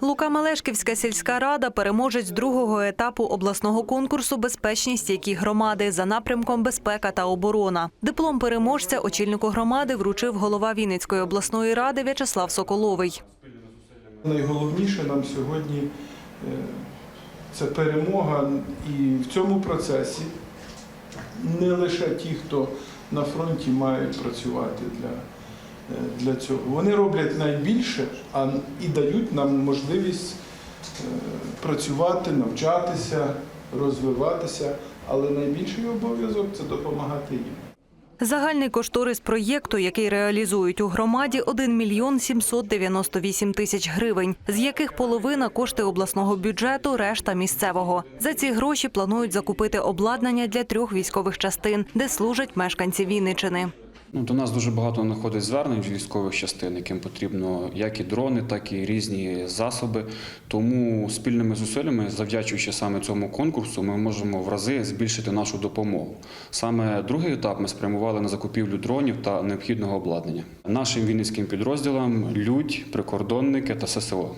Лука Мелешківська сільська рада переможець другого етапу обласного конкурсу Безпечні стійкі громади за напрямком безпека та оборона. Диплом переможця очільнику громади вручив голова Вінницької обласної ради В'ячеслав Соколовий. Найголовніше нам сьогодні е, це перемога, і в цьому процесі не лише ті, хто на фронті мають працювати для, для цього. Вони роблять найбільше а і дають нам можливість е, працювати, навчатися, розвиватися, але найбільший обов'язок це допомагати їм. Загальний кошторис проєкту, який реалізують у громаді, 1 мільйон 798 тисяч гривень, з яких половина кошти обласного бюджету, решта місцевого. За ці гроші планують закупити обладнання для трьох військових частин, де служать мешканці Вінничини. Ну, до нас дуже багато надходить звернень з військових частин, яким потрібно як і дрони, так і різні засоби. Тому спільними зусиллями, завдячуючи саме цьому конкурсу, ми можемо в рази збільшити нашу допомогу. Саме другий етап ми спрямували на закупівлю дронів та необхідного обладнання. Нашим вінницьким підрозділам людь, прикордонники та ССО.